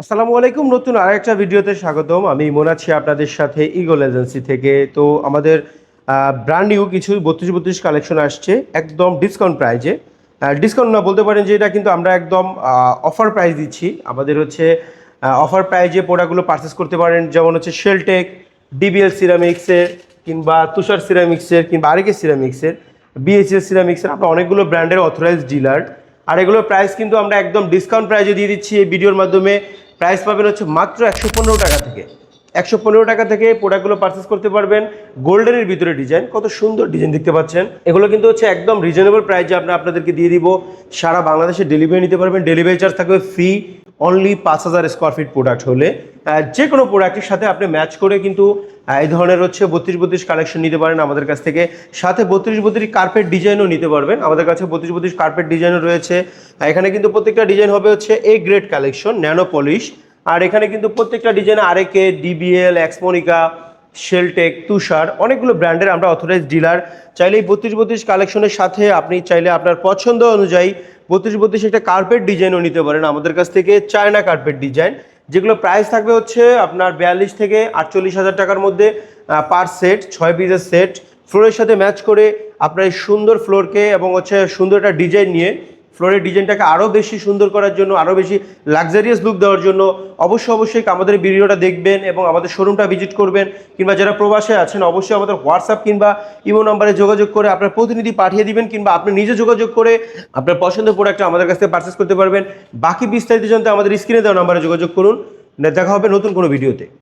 আসসালামু আলাইকুম, নতুন আরেকটা ভিডিওতে স্বাগতম। আমি মোনাচ্ছি আপনাদের সাথে ইগল এজেন্সি থেকে। তো আমাদের ব্র্যান্ড নিউ কিছু বত্রিশ বত্রিশ কালেকশন আসছে, একদম ডিসকাউন্ট প্রাইজে ডিসকাউন্ট না বলতে পারেন যে এটা কিন্তু আমরা একদম অফার প্রাইস দিচ্ছি। আমাদের হচ্ছে অফার প্রাইজে প্রোডাক্টগুলো পারচেস করতে পারেন, যেমন হচ্ছে শেলটেক ডিবিএল সিরামিক্সের কিংবা তুষার সিরামিক্সের কিংবা আরেকে সিরামিক্সের বিএসএস সিরামিক্সের আমরা অনেকগুলো ব্র্যান্ডের অথরাইজড ডিলার আর এগুলোর প্রাইস কিন্তু আমরা একদম ডিসকাউন্ট প্রাইজে দিয়ে দিচ্ছি এই ভিডিওর মাধ্যমে। প্রাইস পাবেন হচ্ছে মাত্র একশো পনেরো টাকা থেকে। একশো পনেরো টাকা থেকে প্রোডাক্টগুলো পারচেস করতে পারবেন। গোল্ডেনের ভিতরে ডিজাইন কত সুন্দর ডিজাইন দেখতে পাচ্ছেন। এগুলো কিন্তু হচ্ছে একদম রিজনেবল প্রাইসে আমরা আপনাদেরকে দিয়ে দিব। সারা বাংলাদেশে ডেলিভারি নিতে পারবেন। ডেলিভারি চার্জ থাকবে ফ্রি অনলি পাঁচ হাজার স্কোয়ার ফিট প্রোডাক্ট হলে। যে কোনো প্রোডাক্টের সাথে আপনি ম্যাচ করে কিন্তু এই ধরনের হচ্ছে বত্রিশ বত্রিশ কালেকশন নিতে পারেন আমাদের কাছ থেকে। সাথে বত্রিশ বত্রিশ কার্পেট ডিজাইনও নিতে পারবেন। আমাদের কাছে বত্রিশ বত্রিশ কার্পেট ডিজাইনও রয়েছে। এখানে কিন্তু প্রত্যেকটা ডিজাইন হবে হচ্ছে A grade collection nano polish আর এখানে কিন্তু প্রত্যেকটা ডিজাইন আর আরেকে ডিবিএল এক্সমোনিকা শেলটেক তুষার অনেকগুলো ব্র্যান্ডের আমরা অথরাইজ ডিলার চাইলে এই বত্রিশ বত্রিশ কালেকশনের সাথে আপনি চাইলে আপনার পছন্দ অনুযায়ী বত্রিশ বত্রিশ একটা কার্পেট ডিজাইনও নিতে পারেন আমাদের কাছ থেকে। চায়না কার্পেট ডিজাইন যেগুলো প্রাইস থাকবে হচ্ছে আপনার বিয়াল্লিশ থেকে আটচল্লিশ হাজার টাকার মধ্যে পার সেট ছয় পিসের সেট ফ্লোরের সাথে ম্যাচ করে আপনার এই সুন্দর ফ্লোরকে এবং হচ্ছে সুন্দর একটা ডিজাইন নিয়ে ফ্লোরের ডিজাইনটাকে আরও বেশি সুন্দর করার জন্য আরও বেশি লাক্সারিয়াস লুক দেওয়ার জন্য অবশ্যই অবশ্যই আমাদের ভিডিওটা দেখবেন এবং আমাদের শোরুমটা ভিজিট করবেন। কিংবা যারা প্রবাসে আছেন, অবশ্যই আমাদের হোয়াটসঅ্যাপ কিংবা ইমো নাম্বারে যোগাযোগ করে আপনার প্রতিনিধি পাঠিয়ে দিবেন কিংবা আপনি নিজে যোগাযোগ করে আপনার পছন্দের প্রোডাক্টটা আমাদের কাছ থেকে পারচেস করতে পারবেন। বাকি বিস্তারিত জানতে আমাদের স্ক্রিনে দেওয়া নাম্বারে যোগাযোগ করুন। দেখা হবে নতুন কোনো ভিডিওতে